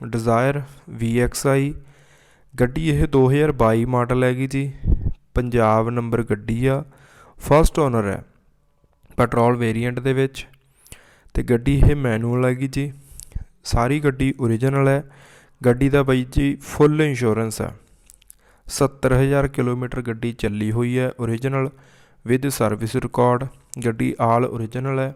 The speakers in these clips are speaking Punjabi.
ਡਿਜ਼ਾਇਰ ਆਈ ਗੱਡੀ ਇਹ 2022 ਮਾਡਲ ਹੈਗੀ ਜੀ, ਪੰਜਾਬ ਨੰਬਰ ਗੱਡੀ ਆ ਫਸਟ ਓਨਰ ਹੈ ਪੈਟਰੋਲ ਵੇਰੀਐਂਟ ਦੇ ਵਿੱਚ ਤੇ ਗੱਡੀ ਇਹ ਮੈਨੂਅਲ ਹੈਗੀ ਜੀ, ਸਾਰੀ ਗੱਡੀ ਓਰੀਜਨਲ ਹੈ, ਗੱਡੀ ਦਾ ਬਾਈ ਜੀ ਫੁੱਲ ਇੰਸ਼ੋਰੈਂਸ ਹੈ 70000 ਕਿਲੋਮੀਟਰ ਗੱਡੀ ਚੱਲੀ ਹੋਈ ਹੈ ਓਰੀਜਨਲ ਵਿਦ ਸਰਵਿਸ ਰਿਕਾਰਡ ਗੱਡੀ ਆਲ ਓਰੀਜਨਲ ਹੈ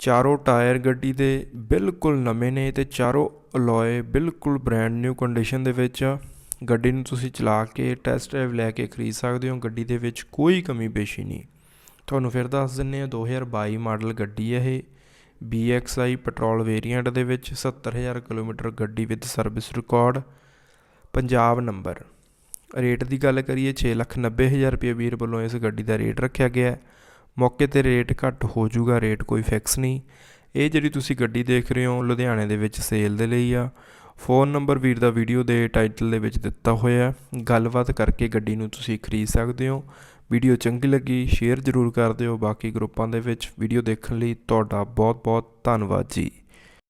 ਚਾਰੋਂ ਟਾਇਰ ਗੱਡੀ ਦੇ ਬਿਲਕੁਲ ਨਵੇਂ ਨੇ ਤੇ ਚਾਰੋਂ ਅਲੋਏ ਬਿਲਕੁਲ ਬ੍ਰੈਂਡ ਨਿਊ ਕੰਡੀਸ਼ਨ ਦੇ ਵਿੱਚ ਆ। ਗੱਡੀ ਨੂੰ ਤੁਸੀਂ ਚਲਾ ਕੇ ਟੈਸਟ ਡਰਾਈਵ ਲੈ ਕੇ ਖਰੀਦ ਸਕਦੇ ਹੋ। ਗੱਡੀ ਦੇ ਵਿੱਚ ਕੋਈ ਕਮੀ ਪੇਸ਼ੀ ਨਹੀਂ। ਤੁਹਾਨੂੰ ਫਿਰ ਦੱਸ ਦਿੰਨੇ ਆ 2022 ਮਾਡਲ ਗੱਡੀ ਹੈ ਇਹ। BXI ਪੈਟਰੋਲ ਵੇਰੀਐਂਟ ਦੇ ਵਿੱਚ 70000 ਕਿਲੋਮੀਟਰ ਗੱਡੀ with service record Punjab number rate ਦੀ ਗੱਲ ਕਰੀਏ 690000 ਰੁਪਏ ਵੀਰ ਵੱਲੋਂ ਇਸ ਗੱਡੀ ਦਾ ਰੇਟ ਰੱਖਿਆ ਗਿਆ। ਹੈ ਮੌਕੇ ਤੇ ਰੇਟ ਘੱਟ ਹੋ ਜਾਊਗਾ, ਰੇਟ ਕੋਈ ਫਿਕਸ ਨਹੀਂ। ਇਹ ਜਿਹੜੀ ਤੁਸੀਂ ਗੱਡੀ ਦੇਖ ਰਹੇ ਹੋ, ਲੁਧਿਆਣੇ ਦੇ ਵਿੱਚ ਸੇਲ ਦੇ ਲਈ ਆ। ਫੋਨ ਨੰਬਰ ਵੀਰ ਦਾ ਵੀਡੀਓ ਦੇ ਟਾਈਟਲ ਦੇ ਵਿੱਚ ਦਿੱਤਾ ਹੋਇਆ ਗੱਲਬਾਤ ਕਰਕੇ ਗੱਡੀ ਨੂੰ ਤੁਸੀਂ ਖਰੀਦ ਸਕਦੇ ਹੋ। ਵੀਡੀਓ ਚੰਗੀ ਲੱਗੀ ਸ਼ੇਅਰ ਜ਼ਰੂਰ ਕਰ ਦਿਓ। ਬਾਕੀ ਗਰੁੱਪਾਂ ਦੇ ਵਿੱਚ ਵੀਡੀਓ ਦੇਖਣ ਲਈ ਤੁਹਾਡਾ ਬਹੁਤ ਬਹੁਤ ਧੰਨਵਾਦ ਜੀ।